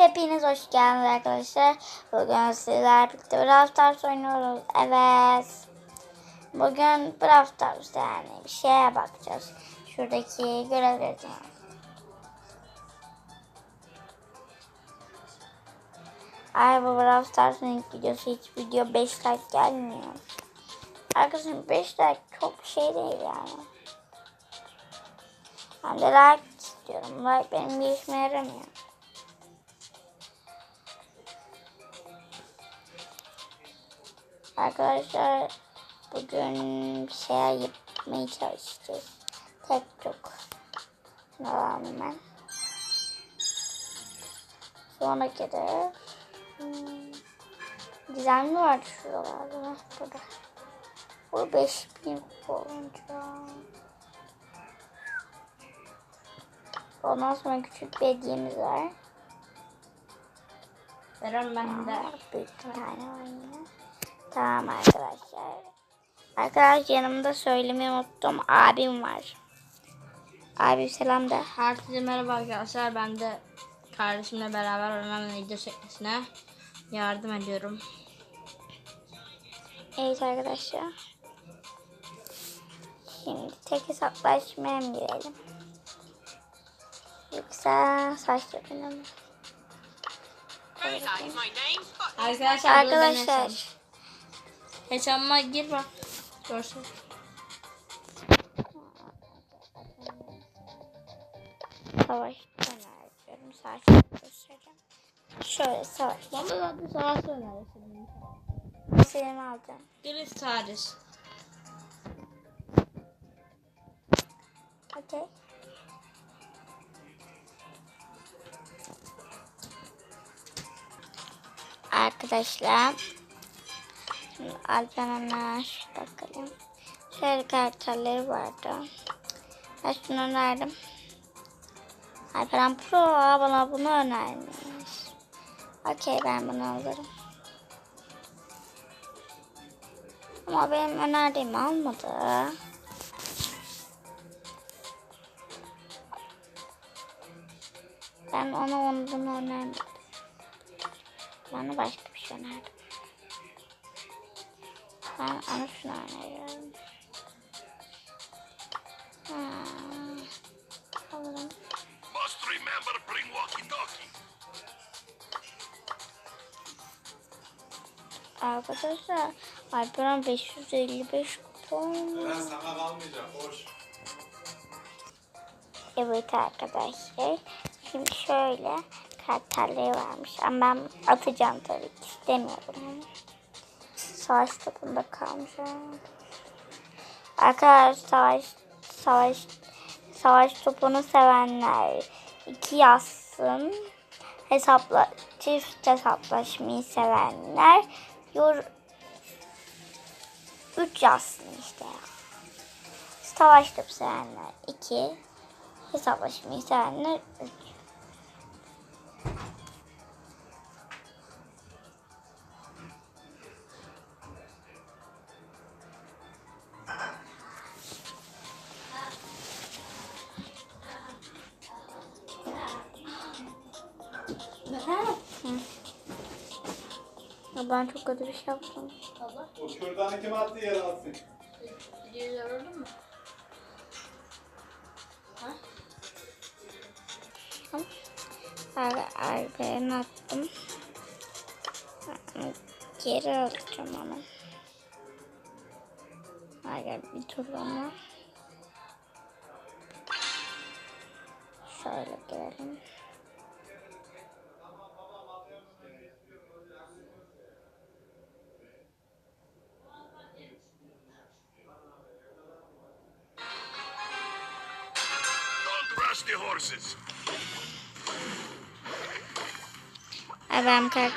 Hepiniz hoş geldiniz arkadaşlar. Bugün sizler birlikte Brawl Stars oynuyoruz. Evet. Bugün Brawl Stars yani bir şeye bakacağız. Şuradaki görevleri Ay bu Brawl Stars'ın ilk videosu hiç video 5 like gelmiyor. Arkadaşlar 5 like çok şey değil yani. Ben de like istiyorum. Like benim bir işime yaramıyor. Arkadaşlar bugün bir şeyler yapmaya çalışacağız. Tek çok. Hemen. Sonraki de hmm, gizemli var şuralarda. Burada. Bu 5000 olunca. Ondan sonra küçük bir hediyemiz var. Eren ben de. Bir tane var yine. Tamam arkadaşlar. Arkadaşlar yanımda söylemeyi unuttum. Abim var. Abi selam de. Herkese merhaba arkadaşlar. Ben de kardeşimle beraber önemli video çekmesine yardım ediyorum. Evet arkadaşlar. Şimdi tek hesaplaşmaya mı girelim? Yoksa saç Scott. Arkadaşlar. Arkadaşlar. Hesabıma gir bak. Görsün. Savaş önereceğim. Saç göstereceğim. Şöyle savaş. Bana da sana söylersin. Selim alacağım. Giriş tarih. Okey. Arkadaşlar. Alperen'e bakalım. Şöyle karakterleri vardı. Ben şunu önerdim. Alperen Pro bana bunu önermiş. Okey ben bunu alırım. Ama benim önerdiğimi almadı. Ben ona onu bunu önermedim. Bana başka bir şey önerdim. Ona şunu öneriyorum. Ha, alırım. Must remember bring walkie-talkie. Arkadaşlar Alperen 555 kupon. Ben sana kalmayacak, boş. Evet arkadaşlar. Şimdi şöyle karakterleri varmış. Ama ben atacağım tabii ki. istemiyorum. Savaş topunda kalmış. Arkadaşlar savaş, savaş, savaş topunu sevenler iki yazsın. Hesapla, çift hesaplaşmayı sevenler yor, üç yazsın işte. Savaş topu sevenler iki. Hesaplaşmayı sevenler 3. ben çok kötü bir şey yaptım. O kürdanı kim attı yere atsın? Gördün mü? Arberini attım. Geri alacağım onu. Hayır bir tur ama. Şöyle gelelim. Don't rush the horses. Ben kalk.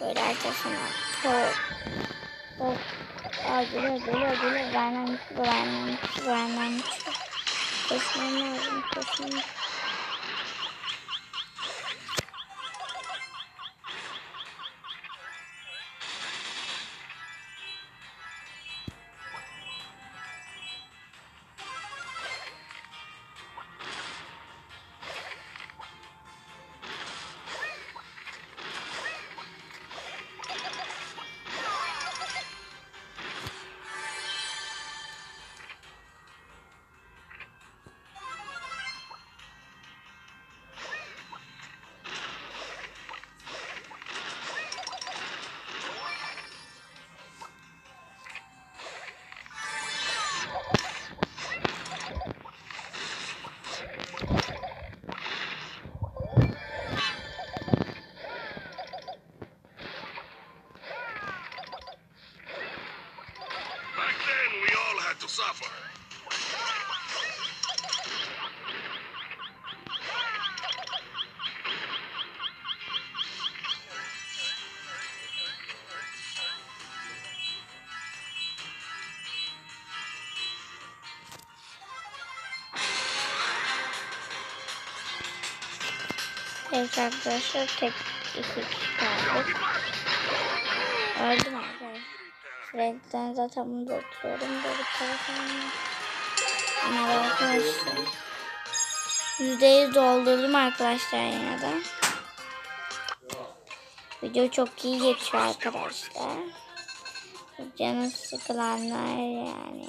Böyle arkasına. Hop. Hop. Aa geliyor geliyor geliyor. Benden güçlü benden güçlü. Koşmam lazım Evet arkadaşlar tek iki kişi kaldık. Öldüm arkadaşlar. Renkten zaten bunu oturuyorum. Böyle telefonla. Ama arkadaşlar. %100 doldurdum arkadaşlar yine de. Video çok iyi geçiyor arkadaşlar. Canı sıkılanlar yani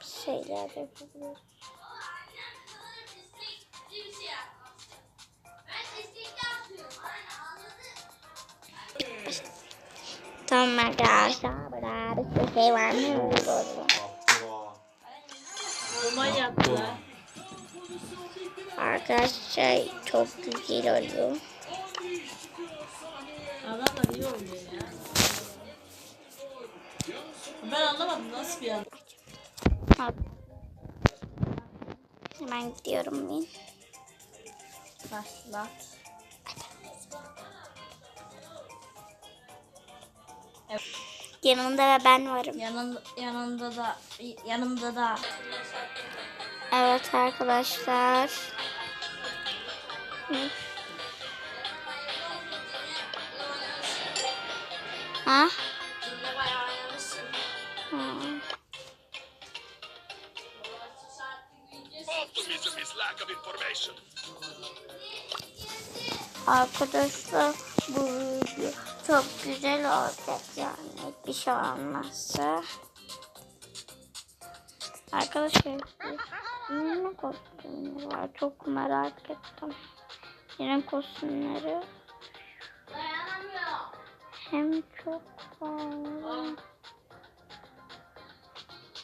bir şeyler yapabilir. Tamam arkadaşlar. Burada bir şey var mı? Yaptılar. Arkadaşlar çok güzel oldu. Adamlar iyi oynuyor ya. Ben anlamadım nasıl bir adam. Hemen gidiyorum ben. Başlat. Evet. Yanında ve ben varım. Yanında, yanında da yanımda da. Evet arkadaşlar. Ha? Arkadaşlar bu video çok güzel olacak yani bir şey olmazsa. Arkadaşlar ne kostümleri var çok merak ettim. Yine kostümleri hem çok pahalı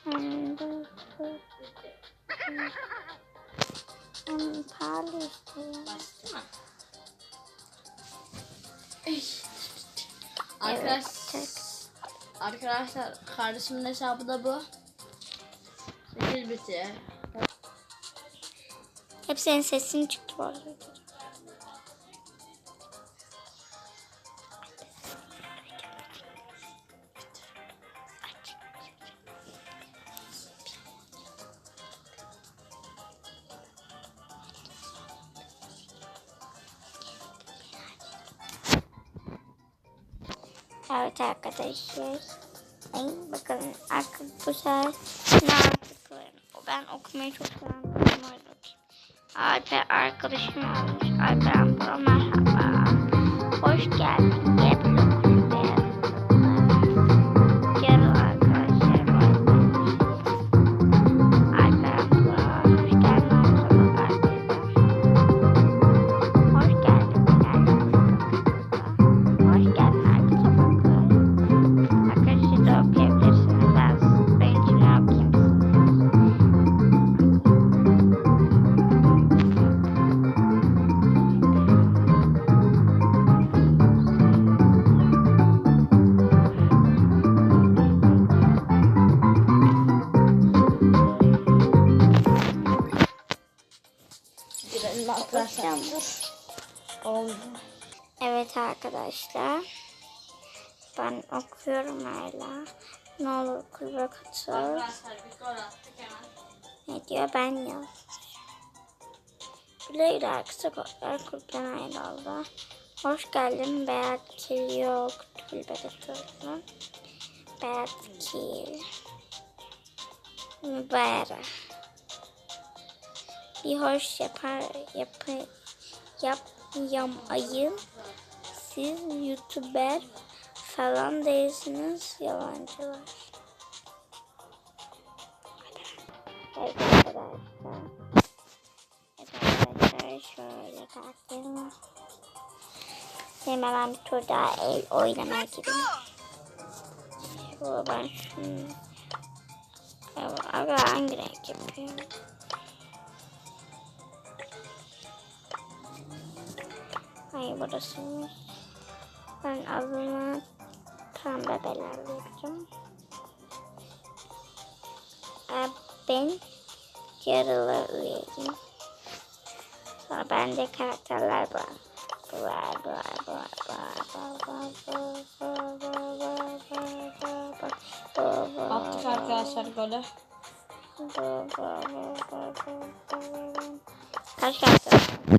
hem de çok hem pahalı bastı mı? Arkadaş, Evet. arkadaşlar kardeşimin hesabı da bu. 8 biti. Hep senin sesin çıktı bu arada. Evet arkadaşlar. Ay, bakalım arkadaşlar ne artıklarım. Ben okumayı çok seviyorum. Alper arkadaşım olmuş. Alper merhaba. Hoş geldin. Gel Oldu. Evet arkadaşlar. Ben okuyorum hala. Ne olur kulübe katıl. Ne diyor ben yaz. Güle güle kısa kodlar kulüpten ayrıldı. Hoş geldin Berat yok. Kulübe katıldı. Berat Kil. Mübarek. Bir hoş yapar yapı yap yamayın. Siz youtuber falan değilsiniz yalancılar. Evet arkadaşlar. Evet arkadaşlar şöyle kalktım. Hemen bir tur daha el oynamaya gideyim. Şöyle ben şunu... Evet, aga hangi renk yapıyorum? Hayır burasıymış. Ben adına pembe belirleyeceğim. Ee, ben yarılı üyeyim. Sonra bende karakterler var. Var var var var var var var var var var var var var var Attık arkadaşlar golü. Kaç karakter?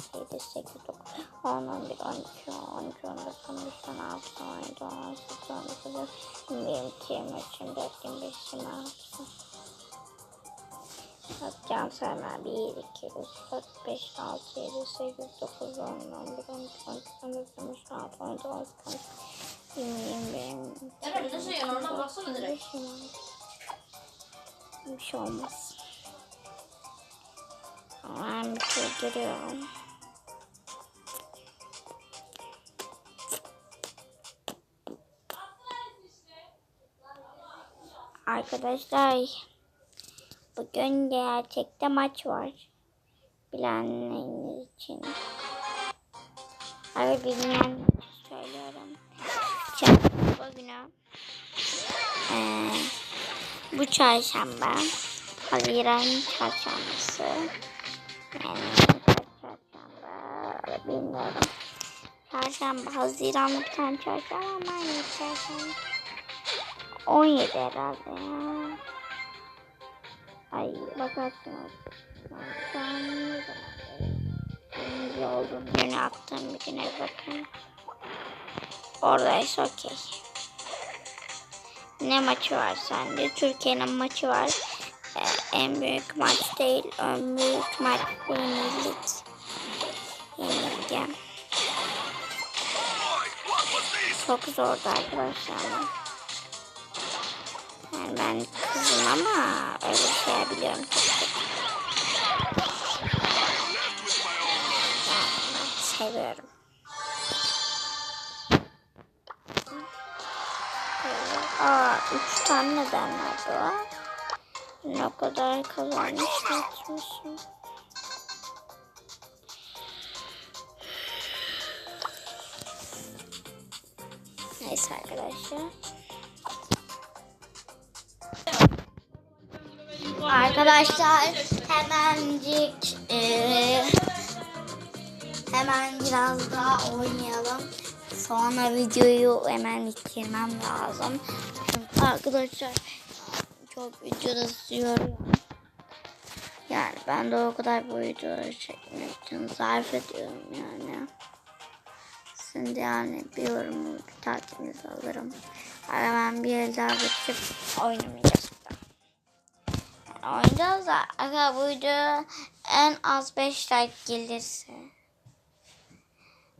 7, 8, 9, 10, 11, 12, 13, 14, 15, 16, 17, 18, 19, 20, 22, 23, 24, 25, 26. Atacağım sana 1, 2, 3, 4, 5, 6, 7, 8, 9, 10, 11, 12, 13, 14, 15, 16, 17, 18, 20, 21, Eren ne sayıyorsun oradan baksana direkt. Bir şey olmaz. Ben bir şey görüyorum. Arkadaşlar bugün gerçekte maç var. Bilenleriniz için. Abi bilmeyen söylüyorum. Çarşamba günü. Ee, bu çarşamba. Haziran çarşambası. Yani çarşamba bilmiyorum. Çarşamba, tane çarşamba ama çarşamba. 17 herhalde ya. Ay bakarsınız. Ne olduğum günü attığım bir güne bakın. Oradaysa okey. Ne maçı var sende? Türkiye'nin maçı var. Ee, en büyük maç değil. En büyük maç yenildik. Yenildim. Çok zordu arkadaşlar. Ben kızım ama öyle şey biliyorum. Seviyorum. Aa, üç tane neden vardı o? Ne kadar kazanmış geçmişim. Neyse arkadaşlar. Arkadaşlar hemencik eee, hemen biraz daha oynayalım. Sonra videoyu hemen bitirmem lazım. Çünkü arkadaşlar çok videoda sürüyorum. Yani ben de o kadar bu videoları çekmek için zarf ediyorum yani. Şimdi yani bir yorumu bir takibinizi alırım. Hemen bir el daha geçip oynamayacağız. Oynayacağız aga bu video en az 5 like gelirse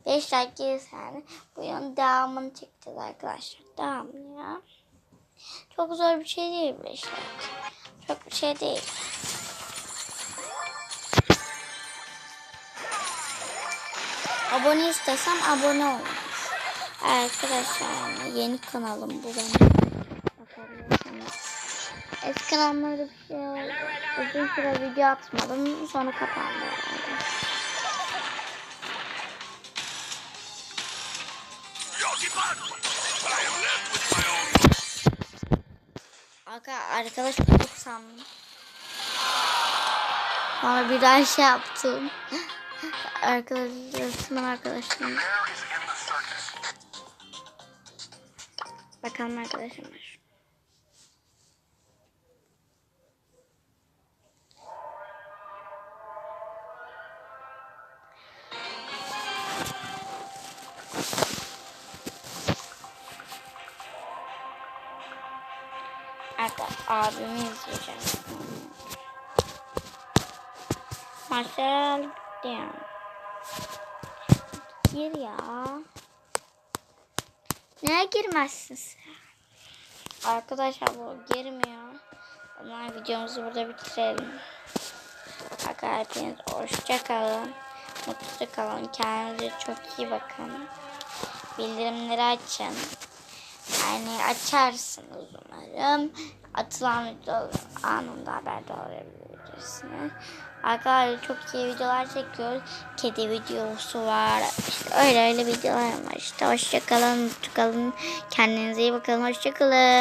5 like gelirse yani bu yılın devamını çekeceğiz arkadaşlar. Devam ya. Çok zor bir şey değil 5 like. Çok bir şey değil. Abone istesem abone olun. Arkadaşlar yeni kanalım bu benim. Eski kanalımda bir şey uzun süre video atmadım. Sonra kapandı herhalde. Arka, arkadaş bulduk sandım. Sonra bir daha şey yaptım. Arkadaşlar, sınıf arkadaşlarım. Bakalım arkadaşım var. Abimi izleyeceğim. Marcel Dion. Gir ya. Neye girmezsin sen? Arkadaşlar bu girmiyor. O zaman videomuzu burada bitirelim. Arkadaşlar hoşça kalın. Mutlu kalın. Kendinize çok iyi bakın. Bildirimleri açın. Yani açarsınız umarım. Atılan videolar anında haberdar olabilirsiniz. Arkadaşlar çok iyi videolar çekiyoruz. Kedi videosu var. İşte öyle öyle videolar var. İşte hoşçakalın, mutlu kalın. Kendinize iyi bakın. Hoşçakalın.